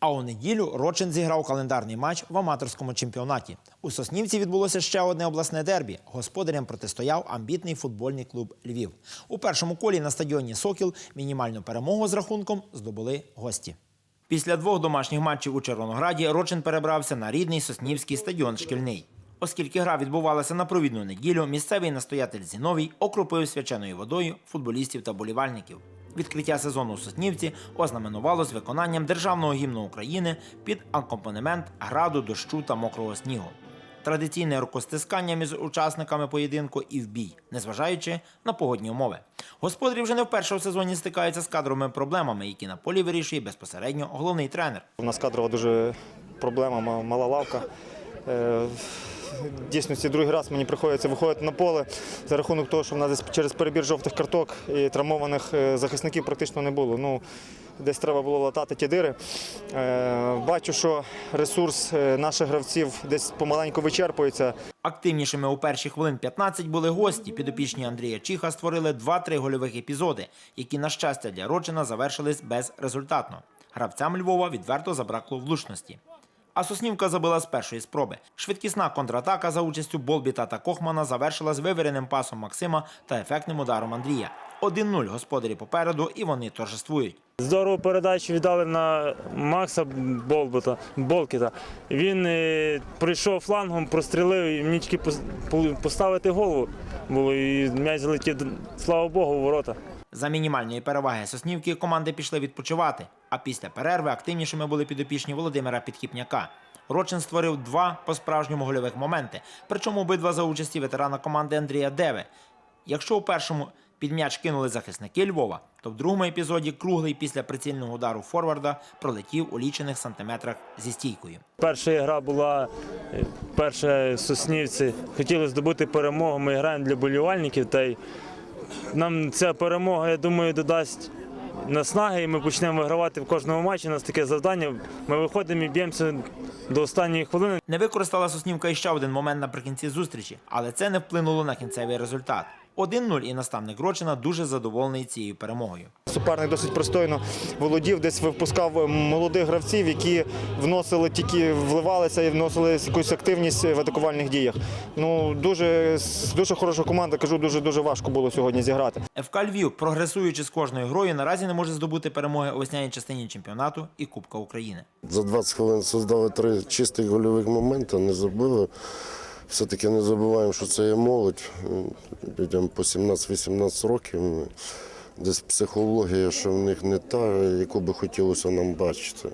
А у неділю Рочин зіграв календарний матч в аматорському чемпіонаті. У Соснівці відбулося ще одне обласне дербі. Господарям протистояв амбітний футбольний клуб Львів. У першому колі на стадіоні Сокіл мінімальну перемогу з рахунком здобули гості. Після двох домашніх матчів у Червонограді Рочин перебрався на рідний Соснівський стадіон шкільний. Оскільки гра відбувалася на провідну неділю, місцевий настоятель Зіновій окропив свяченою водою футболістів та болівальників. Відкриття сезону у Соснівці ознаменувалось виконанням державного гімну України під акомпанемент граду, дощу та мокрого снігу. Традиційне рукостискання між учасниками поєдинку і в бій, незважаючи на погодні умови. Господарі вже не вперше у сезоні стикаються з кадровими проблемами, які на полі вирішує безпосередньо головний тренер. У нас кадрова дуже проблема, ма- мала лавка. В дійсності другий раз мені приходиться виходити на поле за рахунок того, що в нас десь через перебір жовтих карток і травмованих е, захисників практично не було. Ну, десь треба було латати ті дири. Е, Бачу, що ресурс е, наших гравців десь помаленьку вичерпується. Активнішими у перші хвилин 15 були гості. Підопічні Андрія Чіха створили 2-3 гольових епізоди, які, на щастя, для Рочина завершились безрезультатно. Гравцям Львова відверто забракло влучності. А Соснівка забила з першої спроби. Швидкісна контратака за участю Болбіта та Кохмана завершилась вивереним пасом Максима та ефектним ударом Андрія. 1-0 господарі попереду, і вони торжествують. Здорову передачу віддали на Макса Болбута, Болкіта. Він е, прийшов флангом, прострілив і мені тільки поставити голову було. І м'яч залетів, слава Богу, у ворота. За мінімальної переваги Соснівки команди пішли відпочивати, а після перерви активнішими були підопічні Володимира Підхіпняка. Рочин створив два по-справжньому гольових моменти, причому обидва за участі ветерана команди Андрія Деви. Якщо у першому під м'яч кинули захисники Львова, то в другому епізоді круглий після прицільного удару форварда пролетів у лічених сантиметрах зі стійкою. Перша гра була е, перша Соснівці. Хотіли здобути перемогу. Ми граємо для болівальників. Та й нам ця перемога, я думаю, додасть наснаги, і ми почнемо вигравати в кожному матчі. У нас таке завдання. Ми виходимо і б'ємося до останньої хвилини. Не використала Соснівка іще один момент наприкінці зустрічі, але це не вплинуло на кінцевий результат. 1-0 і наставник Рочина дуже задоволений цією перемогою. Суперник досить пристойно володів, десь випускав молодих гравців, які вносили тільки вливалися і вносили якусь активність в атакувальних діях. Ну дуже дуже хороша команда. Кажу, дуже дуже важко було сьогодні зіграти. ФК Львів, прогресуючи з кожною грою, наразі не може здобути перемоги у весняній частині чемпіонату і Кубка України. За 20 хвилин создали три чистих гольових моменти, не забили. Все-таки не забуваємо, що це є молодь. Людям по 17-18 років. Десь психологія, що в них не та, яку би хотілося нам бачити.